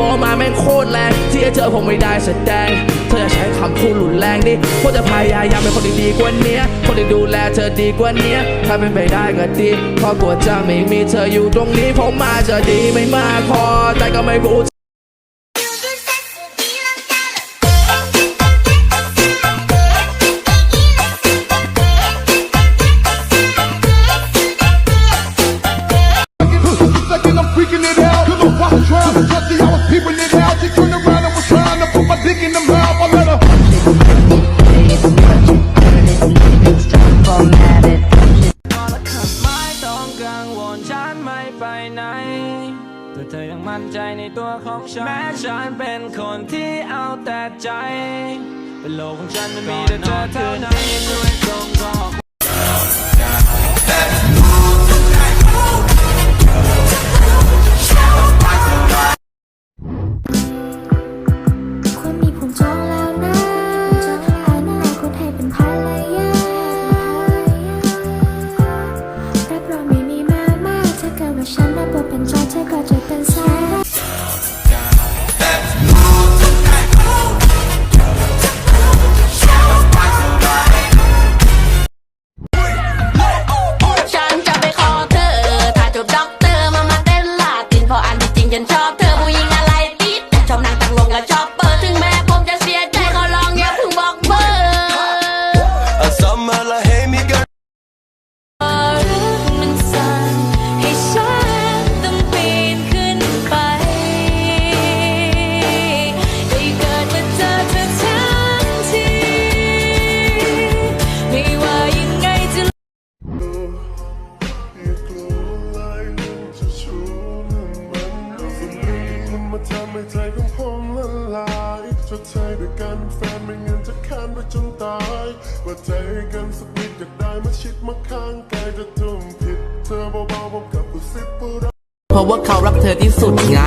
พอมาแม่งโคตรแรงที่จะเจอผมไม่ได้แสดง เธอจะใช้คำพูดรุนแรงดิพวกจะพยายามเป็นคนดีดีกว่านี้คนที่ดูแลเธอดีกว่านี้ถ้าเป็นไปได้ก็ดีเพราะกลัวจะไม่มีเธออยู่ตรงนี้ผมมาจะดีไม่มากพอแต่ก็ไม่รู้ peeping it out. She turned around and was trying to put my dick in the mouth. I let her. formatted. ไม่ต้องกังวลฉันไม่ไปไหนแต่เธอยังมั่นใจในตัวของฉันแม้ฉันเป็นคนที่เอาแต่ใจ เป็นโลกของฉันมันมีแต่เธอเท่านั้น Summer la hey me girl เรื่องมันสั่นให้ฉันต้องปีนขึ้นไปได้เกิดมาเจอเธอทั้งทีไม่ว่ายังไงจะอย่าก ชดใช้ด้วยกันแฟนไม่งั้นจะค้านไปจนตายว่าใจกันสักนิดอยากได้มาชิดมาข้างกายจะทุ่มผิดเธอเบาๆผมกับผู้สิบผู้รักเพราะว่าเขารักเธอที่สุดไง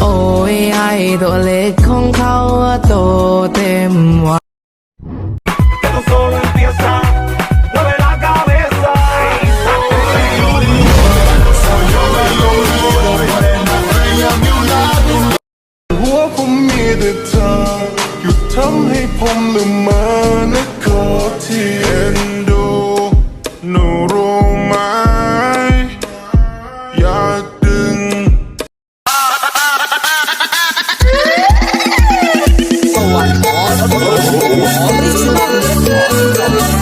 โอ้ยไอตัวเล็กของเขาอะโตเต็มวัย Esto solo empieza. Mueve ให้ผมลืมมานะขอที่เอ็นดูหนูรู้ไหมอยากดึงสวัสดีครับ